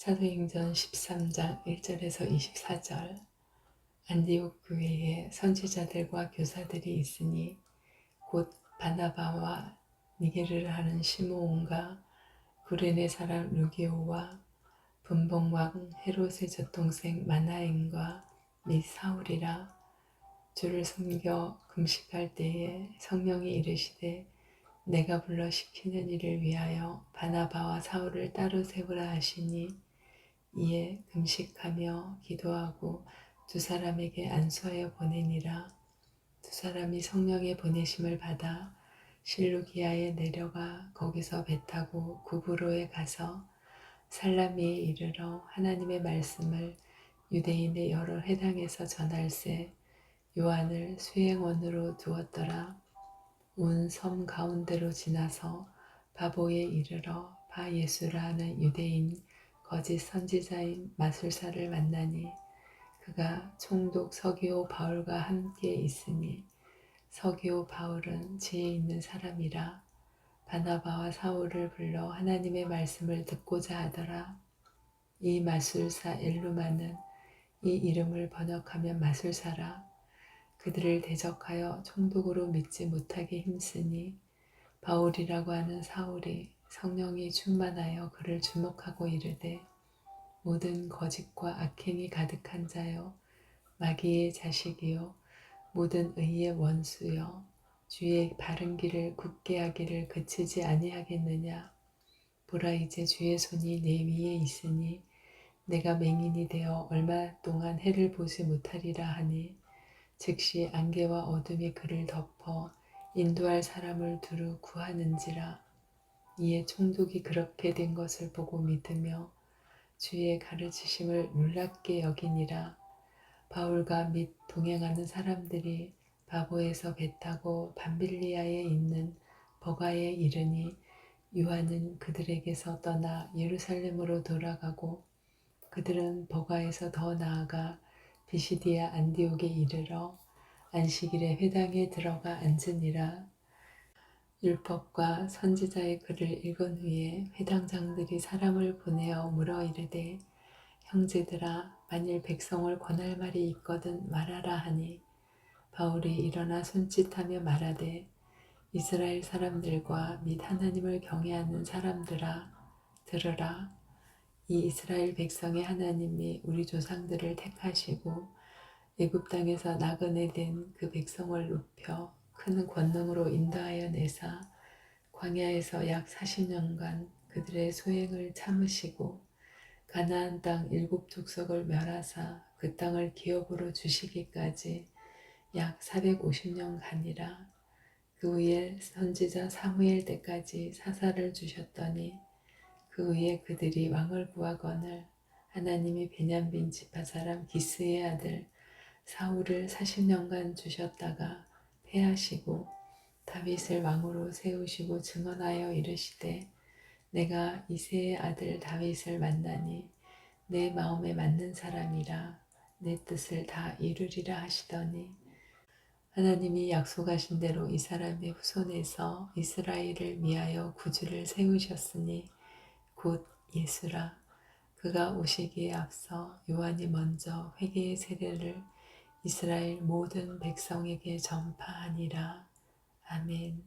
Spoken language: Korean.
사도행전 13장 1절에서 24절. 안디옥 교회에 선지자들과 교사들이 있으니 곧 바나바와 니게르를 하는 시므온과 구레네 사람 루기오와 분봉왕 헤롯의 젖동생 마나임과 및 사울이라 주를 섬겨 금식할 때에 성령이 이르시되 내가 불러 시키는 일을 위하여 바나바와 사울을 따로 세우라 하시니 이에 금식하며 기도하고 두 사람에게 안수하여 보내니라. 두 사람이 성령의 보내심을 받아 실루기아에 내려가 거기서 배 타고 구브로에 가서 살라미에 이르러 하나님의 말씀을 유대인의 여러 회당에서 전할세 요한을 수행원으로 두었더라. 온 섬 가운데로 지나서 바보에 이르러 바 예수라 하는 유대인 거짓 선지자인 마술사를 만나니 그가 총독 서기오 바울과 함께 있으니 서기오 바울은 지혜 있는 사람이라 바나바와 사울을 불러 하나님의 말씀을 듣고자 하더라. 이 마술사 엘루마는 이 이름을 번역하면 마술사라. 그들을 대적하여 총독으로 믿지 못하게 힘쓰니 바울이라고 하는 사울이 성령이 충만하여 그를 주목하고 이르되 모든 거짓과 악행이 가득한 자여 마귀의 자식이요 모든 의의 원수여 주의 바른 길을 굳게 하기를 그치지 아니하겠느냐? 보라 이제 주의 손이 내 위에 있으니 내가 맹인이 되어 얼마 동안 해를 보지 못하리라 하니 즉시 안개와 어둠이 그를 덮어 인도할 사람을 두루 구하는지라 이에 총독이 그렇게 된 것을 보고 믿으며 주의 가르치심을 놀랍게 여기니라. 바울과 및 동행하는 사람들이 바보에서 배 타고 밤빌리아에 있는 버가에 이르니 요한은 그들에게서 떠나 예루살렘으로 돌아가고 그들은 버가에서 더 나아가 비시디아 안디옥에 이르러 안식일에 회당에 들어가 앉으니라 율법과 선지자의 글을 읽은 후에 회당장들이 사람을 보내어 물어 이르되 형제들아 만일 백성을 권할 말이 있거든 말하라 하니 바울이 일어나 손짓하며 말하되 이스라엘 사람들과 및 하나님을 경외하는 사람들아 들으라. 이 이스라엘 백성의 하나님이 우리 조상들을 택하시고 애굽 땅에서 나그네 된 그 백성을 높여 큰 권능으로 인도하여 내사 광야에서 약 40년간 그들의 소행을 참으시고 가나안 땅 일곱 족속을 멸하사 그 땅을 기업으로 주시기까지 약 450년 간이라 그 후에 선지자 사무엘 때까지 사사를 주셨더니 그 후에 그들이 왕을 구하거늘 하나님이 베냐민 지파 사람 기스의 아들 사울을 40년간 주셨다가 패하시고 다윗을 왕으로 세우시고 증언하여 이르시되 내가 이세의 아들 다윗을 만나니 내 마음에 맞는 사람이라 내 뜻을 다 이루리라 하시더니 하나님이 약속하신 대로 이 사람의 후손에서 이스라엘을 위하여 구주를 세우셨으니 곧 예수라. 그가 오시기에 앞서 요한이 먼저 회개의 세례를 이스라엘 모든 백성에게 전파하니라. 아멘.